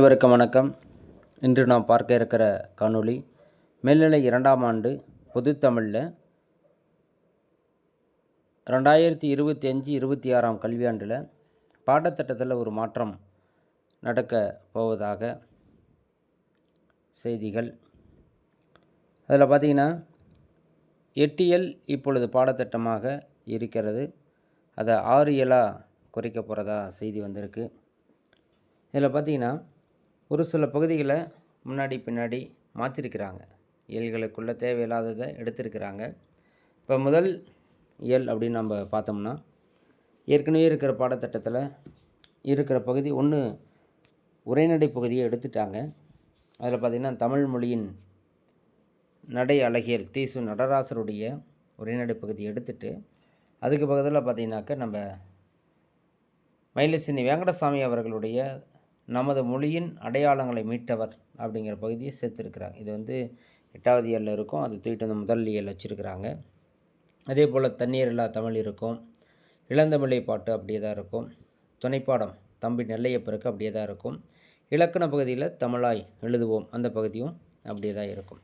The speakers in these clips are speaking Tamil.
அனைவருக்கும் வணக்கம். இன்று நாம் பார்க்க இருக்கிற காணொளி மேல்நிலை இரண்டாம் ஆண்டு பொதுத்தமிழில் ரெண்டாயிரத்தி இருபத்தி அஞ்சு இருபத்தி ஆறாம் கல்வியாண்டில் பாடத்திட்டத்தில் ஒரு மாற்றம் நடக்க போவதாக செய்திகள். அதில் பார்த்தீங்கன்னா எட்டியல் இப்பொழுது பாடத்திட்டமாக இருக்கிறது. அதை ஆறு இயலாக குறைக்க போகிறதா செய்தி வந்திருக்கு. இதில் பார்த்தீங்கன்னா ஒரு சில பகுதிகளை முன்னாடி பின்னாடி மாற்றிருக்கிறாங்க இயல்களுக்குள்ள தேவையில்லாததை எடுத்திருக்கிறாங்க. இப்போ முதல் இயல் அப்படின்னு நம்ம பார்த்தோம்னா ஏற்கனவே இருக்கிற பாடத்திட்டத்தில் இருக்கிற பகுதி ஒன்று உரைநடை பகுதியை எடுத்துட்டாங்க. அதில் பார்த்திங்கன்னா தமிழ் மொழியின் நடை அழகியல் தீசு நடராசருடைய உரைநடை பகுதியை எடுத்துட்டு அதுக்கு பக்கத்தில் பார்த்தீங்கன்னாக்க நம்ம மயிலசினி வெங்கடசாமி அவர்களுடைய நமது மொழியின் அடையாளங்களை மீட்டவர் அப்படிங்கிற பகுதியை சேர்த்துருக்குறாங்க. இது வந்து எட்டாவது இயலில் இருக்கும். அது தூக்கிட்டு வந்து முதல் இயல் வச்சுருக்கிறாங்க. அதே போல் தண்ணீர் இல்லா தமிழ் இருக்கும். இளந்தமிழை பாட்டு அப்படியே தான் இருக்கும். துணைப்பாடம் தம்பி நெல்லையப்பருக்கு அப்படியே தான் இருக்கும். இலக்கண பகுதியில் தமிழாய் எழுதுவோம். அந்த பகுதியும் அப்படியே தான் இருக்கும்.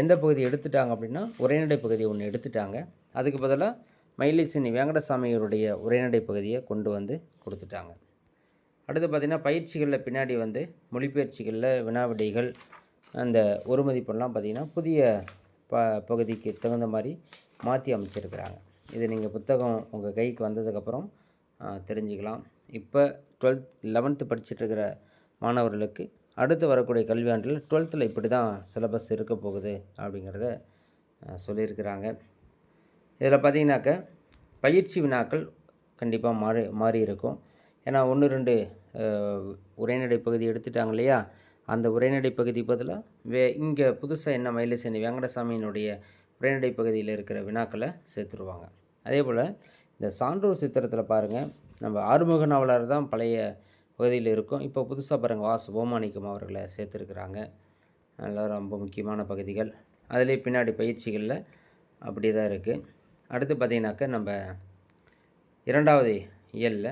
எந்த பகுதி எடுத்துட்டாங்க அப்படின்னா உரைநடை பகுதி ஒன்று எடுத்துட்டாங்க. அதுக்கு பதிலாக மயிலிசினி வெங்கடசாமியருடைய உரைநடை பகுதியை கொண்டு வந்து கொடுத்துட்டாங்க. அடுத்து பார்த்திங்கன்னா பயிற்சிகளில் பின்னாடி வந்து மொழிபெயர்ச்சிகளில் வினாவிடைகள் அந்த ஒரு மதிப்பெல்லாம் பார்த்திங்கன்னா புதிய ப பகுதிக்கு தகுந்த மாதிரி மாற்றி அமைச்சிருக்கிறாங்க. இது நீங்கள் புத்தகம் உங்கள் கைக்கு வந்ததுக்கப்புறம் தெரிஞ்சுக்கலாம். இப்போ டுவெல்த் லெவன்த்து படிச்சுட்ருக்கிற மாணவர்களுக்கு அடுத்து வரக்கூடிய கல்வியாண்டில் டுவெல்த்தில் இப்படி தான் சிலபஸ் இருக்க போகுது அப்படிங்கிறத சொல்லியிருக்கிறாங்க. இதில் பார்த்தீங்கன்னாக்க பயிற்சி வினாக்கள் கண்டிப்பாக மாறி மாறி இருக்கும். ஏன்னா ஒன்று ரெண்டு உரைநடை பகுதி எடுத்துட்டாங்க இல்லையா? அந்த உரைநடை பகுதி பதிலாக வே இங்கே புதுசாக என்ன மயிலசேனி வெங்கடசாமியினுடைய உரைநடை பகுதியில் இருக்கிற வினாக்களை சேர்த்துருவாங்க. அதே போல் இந்த சான்றோர் சித்திரத்தில் பாருங்கள் நம்ம ஆறுமுக நாவலர் தான் பழைய பகுதியில் இருக்கும். இப்போ புதுசாக பாருங்கள் வாசு ஓமானிக்கம் அவர்களை சேர்த்துருக்குறாங்க. அதெல்லாம் ரொம்ப முக்கியமான பகுதிகள். அதிலே பின்னாடி பயிற்சிகளில் அப்படி தான் இருக்குது அடுத்து பார்த்திங்கனாக்கா நம்ம இரண்டாவது இயலில்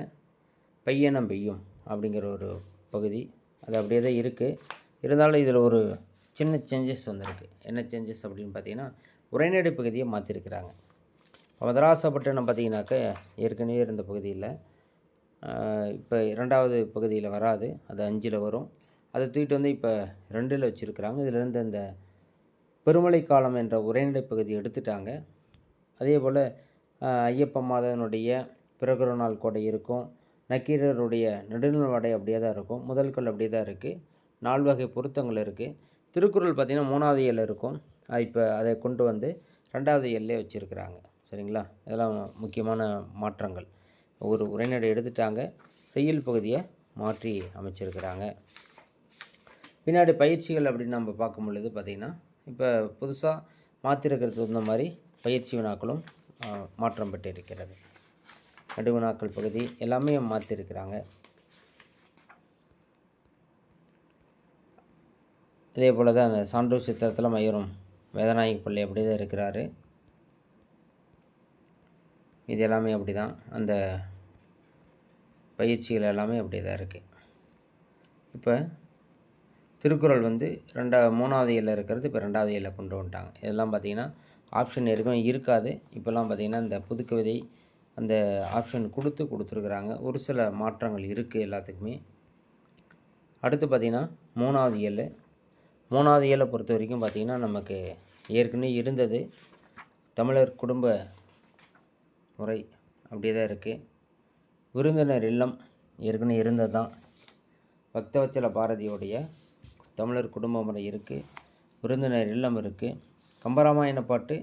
பையனம் பெய்யும் அப்படிங்கிற ஒரு பகுதி. அது அப்படியே தான் இருக்குது இருந்தாலும் இதில் ஒரு சின்ன சேஞ்சஸ் வந்திருக்கு. என்ன சேஞ்சஸ் அப்படின்னு பார்த்தீங்கன்னா உரைநடை பகுதியை மாற்றிருக்கிறாங்க மதராசப்பட்டினம் பார்த்தீங்கன்னாக்க ஏற்கனவே இருந்த பகுதியில் இப்போ இரண்டாவது பகுதியில் வராது. அது அஞ்சில் வரும். அதை தூக்கிட்டு வந்து இப்போ ரெண்டில் வச்சுருக்கிறாங்க. இதிலேருந்து அந்த பெருமழை காலம் என்ற உரைநடை பகுதி எடுத்துட்டாங்க. அதே போல் ஐயப்ப மாதனுடைய பிறகுற நாள் கொடை இருக்கும். நக்கீரருடைய நெடுநல்வாடை வடை அப்படியே தான் இருக்கும். முதல்கள் அப்படியே தான் இருக்குது நால் வகை பொருத்தங்கள் இருக்குது திருக்குறள் பார்த்திங்கன்னா மூணாவது இயல் இருக்கும். அது இப்போ அதை கொண்டு வந்து ரெண்டாவது இயல்லே வச்சுருக்கிறாங்க. சரிங்களா? இதெல்லாம் முக்கியமான மாற்றங்கள். ஒரு உரைநடை எடுத்துட்டாங்க. செய்யுள் பகுதியை மாற்றி அமைச்சிருக்கிறாங்க. பின்னாடி பயிற்சிகள் அப்படின்னு நம்ம பார்க்கும் பொழுது பார்த்திங்கன்னா இப்போ புதுசாக மாற்றிருக்கிறதுக்கு தகுந்த மாதிரி பயிற்சி வினாக்களும் மாற்றம் பெற்று நடுவுநாக்கள் பகுதி எல்லாமே மாற்றிருக்கிறாங்க இதே போல் தான் அந்த சான்றோர் சித்திரத்தில் மயூரம் வேதநாயக பிள்ளை அப்படி தான் இருக்கிறாரு. இது எல்லாமே அப்படி தான் அந்த பயிற்சிகள் எல்லாமே அப்படி தான் இருக்குது இப்போ திருக்குறள் வந்து ரெண்டா மூணாவது இயலில் இருக்கிறது இப்போ ரெண்டாவது இயலில் கொண்டு வந்துட்டாங்க. இதெல்லாம் பார்த்தீங்கன்னா ஆப்ஷன் எதுவும் இருக்காது. இப்போல்லாம் பார்த்தீங்கன்னா இந்த புதுக்கவிதை அந்த ஆப்ஷன் கொடுத்து கொடுத்துருக்குறாங்க. ஒரு சில மாற்றங்கள் இருக்குது எல்லாத்துக்குமே. அடுத்து பார்த்திங்கன்னா மூணாவது இயல். மூணாவது இயலை பொறுத்த வரைக்கும் பார்த்திங்கன்னா நமக்கு ஏற்கனவே இருந்தது. தமிழர் குடும்ப முறை அப்படியே தான் இருக்குது விருந்தினர் இல்லம் ஏற்கனவே இருந்தது தான் பக்தவச்சல பாரதியோடைய தமிழர் குடும்ப முறை இருக்குது விருந்தினர் இல்லம் இருக்குது கம்பராமாயண பாட்டு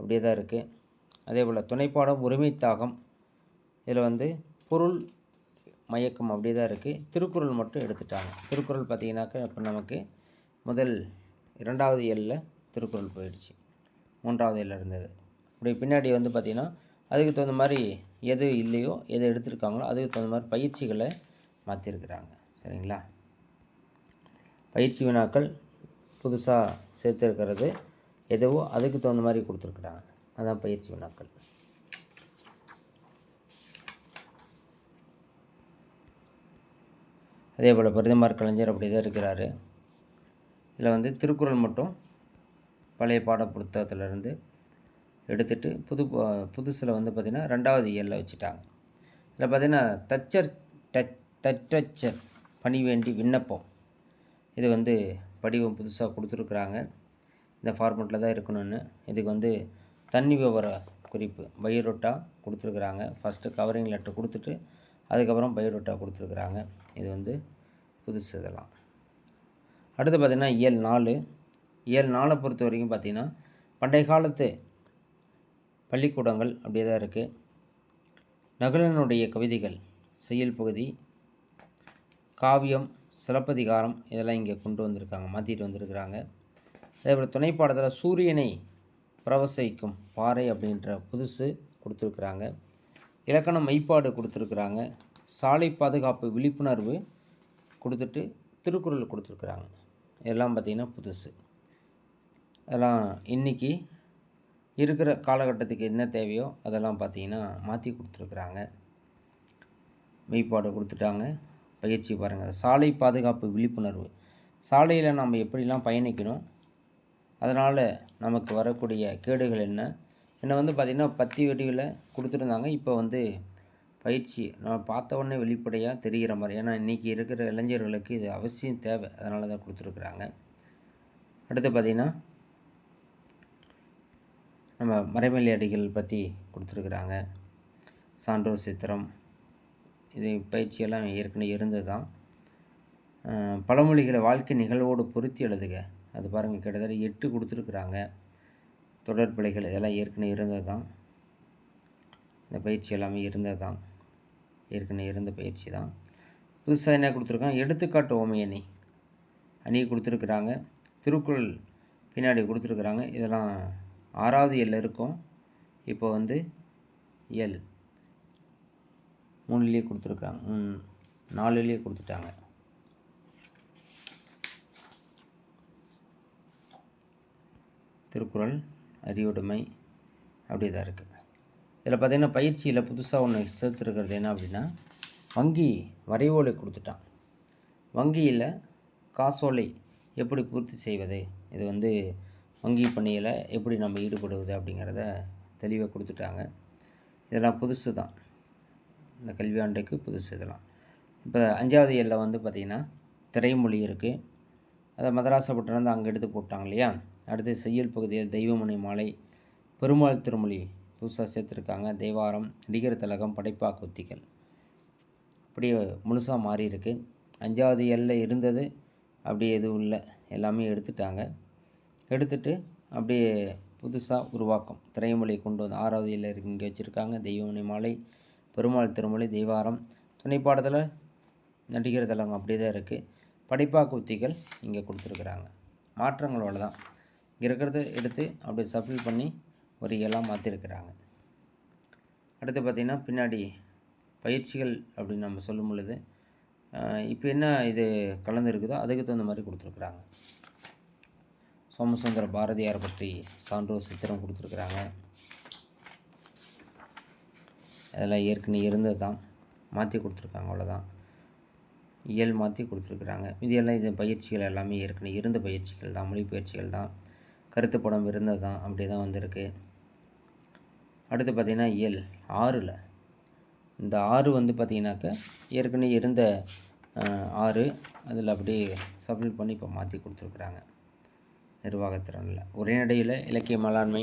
அப்படியே தான் இருக்குது அதே போல் துணைப்பாடம் உரிமைத்தாகம் இதில் வந்து பொருள் மயக்கம் அப்படியே தான் இருக்குது திருக்குறள் மட்டும் எடுத்துட்டாங்க. திருக்குறள் பார்த்தீங்கன்னாக்கா இப்போ நமக்கு முதல் இரண்டாவது இயலில் திருக்குறள் போயிடுச்சு. மூன்றாவது இயலில் இருந்தது. அப்படி பின்னாடி வந்து பார்த்திங்கன்னா அதுக்கு தகுந்த மாதிரி எது இல்லையோ எது எடுத்திருக்காங்களோ அதுக்கு தகுந்த மாதிரி பயிற்சிகளை மாற்றிருக்கிறாங்க சரிங்களா? பயிற்சி வினாக்கள் புதுசாக சேர்த்துருக்கிறது எதுவோ அதுக்கு தகுந்த மாதிரி கொடுத்துருக்குறாங்க. அதான் பயிற்சி வினாக்கள் அதே போல் பிரதமர் கலைஞர் அப்படி தான் இருக்கிறாரு. இதில் வந்து திருக்குறள் மட்டும் பழைய பாட புத்தகத்திலேருந்து எடுத்துட்டு புது புதுசில் வந்து பார்த்திங்கன்னா ரெண்டாவது இயலில் வச்சுட்டாங்க. இதில் பார்த்திங்கன்னா தச்சர் டச் பணி வேண்டி விண்ணப்பம். இது வந்து படிவம் புதுசாக கொடுத்துருக்குறாங்க. இந்த ஃபார்மெட்டில் தான் இருக்கணும்னு. இதுக்கு வந்து தண்ணி விவர குறிப்பு பயோடோட்டா கொடுத்துருக்குறாங்க. ஃபஸ்ட்டு கவரிங் லெட்டர் கொடுத்துட்டு அதுக்கப்புறம் பயோடோட்டா கொடுத்துருக்குறாங்க. இது வந்து புதுசு இதெல்லாம். அடுத்து பார்த்திங்கன்னா இயல் நாலு. இயல் நாளை பொறுத்த வரைக்கும் பார்த்திங்கன்னா பண்டைய காலத்து பள்ளிக்கூடங்கள் அப்படியே தான் இருக்குது நகுலனுடைய கவிதைகள் செயல் பகுதி காவியம் சிலப்பதிகாரம் இதெல்லாம் இங்கே கொண்டு வந்திருக்காங்க மாற்றிட்டு வந்திருக்கிறாங்க. அதே போல் துணைப்பாடத்தில் சூரியனை பிரவசிக்கும் பாறை அப்படின்ற புதுசு கொடுத்துருக்குறாங்க. இலக்கண மைப்பாடு கொடுத்துருக்குறாங்க. சாலை பாதுகாப்பு விழிப்புணர்வு கொடுத்துட்டு திருக்குறள் கொடுத்துருக்குறாங்க. இதெல்லாம் பார்த்திங்கன்னா புதுசு. அதெல்லாம் இன்றைக்கி இருக்கிற காலகட்டத்துக்கு என்ன தேவையோ அதெல்லாம் பார்த்திங்கன்னா மாற்றி கொடுத்துருக்குறாங்க. மெய்ப்பாடு கொடுத்துட்டாங்க. பயிற்சி பாருங்கள் சாலை பாதுகாப்பு விழிப்புணர்வு. சாலையில் நம்ம எப்படிலாம் பயணிக்கணும்? அதனால் நமக்கு வரக்கூடிய கேடுகள் என்ன? என்னை வந்து பார்த்திங்கன்னா பத்தி வெடிவில் கொடுத்துருந்தாங்க. இப்போ வந்து பயிற்சி நம்ம பார்த்த உடனே வெளிப்படையாக தெரிகிற மாதிரி. ஏன்னா இன்றைக்கி இருக்கிற இளைஞர்களுக்கு இது அவசியம் தேவை. அதனால தான் கொடுத்துருக்குறாங்க. அடுத்து பார்த்திங்கன்னா நம்ம மறைமலை அடிகள் பற்றி கொடுத்துருக்குறாங்க. சான்றோர் சித்திரம். இது பயிற்சியெல்லாம் ஏற்கனவே இருந்தது தான் பழமொழிகளை வாழ்க்கை நிகழ்வோடு பொருத்தி எழுதுக. அது பாருங்கள் கிட்டத்தட்ட எட்டு கொடுத்துருக்குறாங்க. தொடர் பிழைகள் இதெல்லாம் ஏற்கனவே இருந்தது தான் இந்த பயிற்சி எல்லாமே இருந்தது தான் ஏற்கனவே இருந்த பயிற்சி தான். புதுசாக என்ன கொடுத்துருக்காங்க? எடுத்துக்காட்டு ஓமையணி அணி. கொடுத்துருக்குறாங்க. திருக்குறள் பின்னாடி கொடுத்துருக்குறாங்க. இதெல்லாம் ஆறாவது எல் இருக்கும். இப்போ வந்து எல். மூணுலேயே கொடுத்துருக்காங்க நாலுலேயே கொடுத்துட்டாங்க. திருக்குறள் அறிவுடைமை அப்படி தான் இருக்குது இதில் பார்த்திங்கன்னா பயிற்சியில் புதுசாக ஒன்று சேர்த்துருக்கிறது என்ன அப்படின்னா வங்கி வரைவோலை கொடுத்துட்டான். வங்கியில் காசோலை எப்படி பூர்த்தி செய்வது? இது வந்து வங்கி பணியில் எப்படி நம்ம ஈடுபடுவது அப்படிங்கிறத தெளிவாக கொடுத்துட்டாங்க. இதெல்லாம் புதுசு தான் இந்த கல்வியாண்டுக்கு புதுசு இதெல்லாம். இப்போ அஞ்சாவது எல்லில் வந்து பார்த்திங்கன்னா திரைமொழி இருக்குது அதை மதராசப்பட்டினம் அங்கே எடுத்து போட்டாங்க இல்லையா? அடுத்து செய்யல் பகுதியில் தெய்வமணி மாலை பெருமாள் திருமொழி புதுசாக சேர்த்துருக்காங்க. தேவாரம் நடிகர் தலகம் படைப்பா உத்திகள். அப்படியே முழுசாக மாறி இருக்குது அஞ்சாவது எல்ல இருந்தது. அப்படியே எதுவும் இல்லை. எல்லாமே எடுத்துட்டாங்க. எடுத்துட்டு அப்படியே புதுசாக உருவாக்கம். திரைமொழி கொண்டு வந்து ஆறாவது எல்ல இங்கே வச்சுருக்காங்க. தெய்வமணி மாலை பெருமாள் திருமொழி தெய்வாரம் துணைப்பாடத்தில் நடிகர் தலகம் அப்படியே தான் இருக்குது படைப்பா குத்திகள் இங்கே கொடுத்துருக்குறாங்க. மாற்றங்களோடு தான் இருக்கிறத எடுத்து அப்படியே சஃபில் பண்ணி ஒரு இயலாக மாற்றிருக்கிறாங்க அடுத்து பார்த்திங்கன்னா பின்னாடி பயிற்சிகள் அப்படின்னு நம்ம சொல்லும் பொழுது இப்போ என்ன இது கலந்துருக்குதோ அதுக்கு தகுந்த மாதிரி கொடுத்துருக்குறாங்க. சோமசுந்தர பாரதியார் பற்றி சான்றோர் சித்திரம் கொடுத்துருக்குறாங்க. அதெல்லாம் ஏற்கனவே இருந்தது தான். மாற்றி கொடுத்துருக்காங்க அவ்வளோதான் இயல் மாற்றி கொடுத்துருக்குறாங்க. இது எல்லாம் இது பயிற்சிகள் எல்லாமே ஏற்கனவே இருந்த பயிற்சிகள் தான் மொழி பயிற்சிகள் தான். கருத்து படம் இருந்தது தான் அப்படி தான் வந்திருக்கு. அடுத்து பார்த்திங்கன்னா இயல் ஆறில். இந்த ஆறு வந்து பார்த்திங்கனாக்க ஏற்கனவே இருந்த ஆறு அதில் அப்படியே சப்மிட் பண்ணி இப்போ மாற்றி கொடுத்துருக்குறாங்க. நிர்வாகத்திறனில். ஒரே நடையில் இலக்கிய மேலாண்மை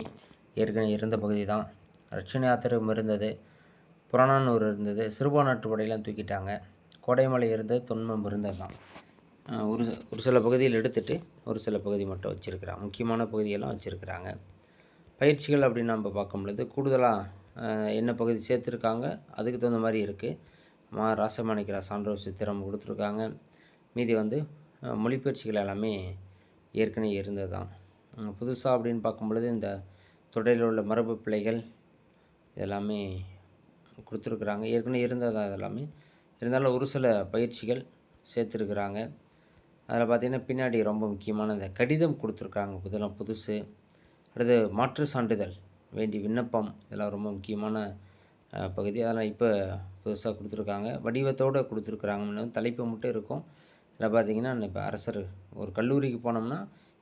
ஏற்கனவே இருந்த பகுதி தான். ரட்சண யாத்திரம் இருந்தது புறநானூறு இருந்தது சிறுபானாட்டு படையெல்லாம் தூக்கிட்டாங்க. கோடைமலை இருந்தது தொன்மம் இருந்தது தான். ஒரு ஒரு சில பகுதியில் எடுத்துகிட்டு ஒரு சில பகுதி மட்டும் வச்சுருக்கிறாங்க. முக்கியமான பகுதியெல்லாம் வச்சுருக்குறாங்க. பயிற்சிகள் அப்படின்னு நம்ம பார்க்கும் பொழுது கூடுதலாக என்ன பகுதி சேர்த்துருக்காங்க அதுக்கு தகுந்த மாதிரி இருக்குது மா ராசமாணிக்கிற சான்றோர் சித்திரம் கொடுத்துருக்காங்க. மீதி வந்து மொழிப்பயிற்சிகள் எல்லாமே ஏற்கனவே இருந்தது தான் புதுசாக அப்படின்னு பார்க்கும் பொழுது இந்த தொடரில் உள்ள மரபு பிள்ளைகள் இதெல்லாமே கொடுத்துருக்குறாங்க. ஏற்கனவே இருந்ததா இதெல்லாமே. இருந்தாலும் ஒரு சில பயிற்சிகள் சேர்த்துருக்குறாங்க. அதில் பார்த்திங்கன்னா பின்னாடி ரொம்ப முக்கியமான இந்த கடிதம் கொடுத்துருக்காங்க. இதெல்லாம் புதுசு. அடுத்து மாற்று சான்றிதழ் வேண்டி விண்ணப்பம் இதெல்லாம் ரொம்ப முக்கியமான பகுதி. அதெல்லாம் இப்போ புதுசாக கொடுத்துருக்காங்க. வடிவத்தோடு கொடுத்துருக்குறாங்க. தலைப்பு மட்டும் இருக்கும். இதில் பார்த்தீங்கன்னா இப்போ அரசர் ஒரு கல்லூரிக்கு போனோம்னா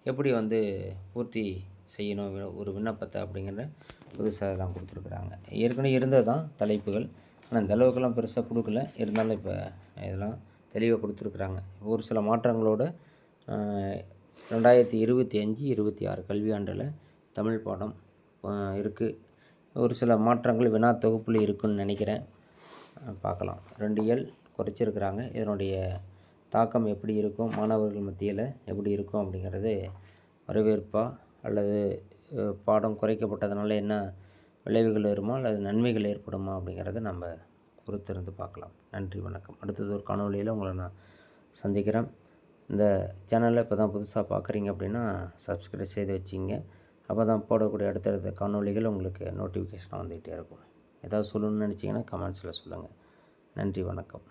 எப்படி வந்து பூர்த்தி செய்யணும்? ஒரு விண்ணப்பத்தை அப்படிங்கிற புதுசாக எல்லாம் கொடுத்துருக்குறாங்க. ஏற்கனவே இருந்தது தான் தலைப்புகள். ஆனால் இந்த அளவுக்கெல்லாம் பெருசாக கொடுக்கல. இருந்தாலும் இப்போ இதெல்லாம் தெளிவாக கொடுத்துருக்குறாங்க. ஒரு சில மாற்றங்களோட ரெண்டாயிரத்தி இருபத்தி அஞ்சு இருபத்தி ஆறு கல்வியாண்டில் தமிழ் பாடம் இருக்குது ஒரு சில மாற்றங்கள் வினா தொகுப்பில் இருக்குன்னு நினைக்கிறேன். பார்க்கலாம். ரெண்டு இயல் குறைச்சிருக்கிறாங்க. இதனுடைய தாக்கம் எப்படி இருக்கும்? மாணவர்கள் மத்தியில் எப்படி இருக்கும் அப்படிங்கிறது வரவேற்பா? அல்லது பாடம் குறைக்கப்பட்டதுனால என்ன விளைவுகள் வருமா? அல்லது நன்மைகள் ஏற்படுமா? அப்படிங்கிறத நம்ம பொறுத்திருந்து பார்க்கலாம். நன்றி வணக்கம். அடுத்தது ஒரு காணொளியில் உங்களை நான் சந்திக்கிறேன். இந்த சேனலை இப்போ தான் புதுசாக பார்க்குறீங்க அப்படின்னா சப்ஸ்கிரைப் செய்து வச்சிங்க. அப்போ தான் போடக்கூடிய அடுத்தடுத்த காணொளிகள் உங்களுக்கு நோட்டிஃபிகேஷனாக வந்துகிட்டே இருக்கும். ஏதாவது சொல்லணும்னு நினச்சிங்கன்னா கமெண்ட்ஸில் சொல்லுங்கள் நன்றி வணக்கம்.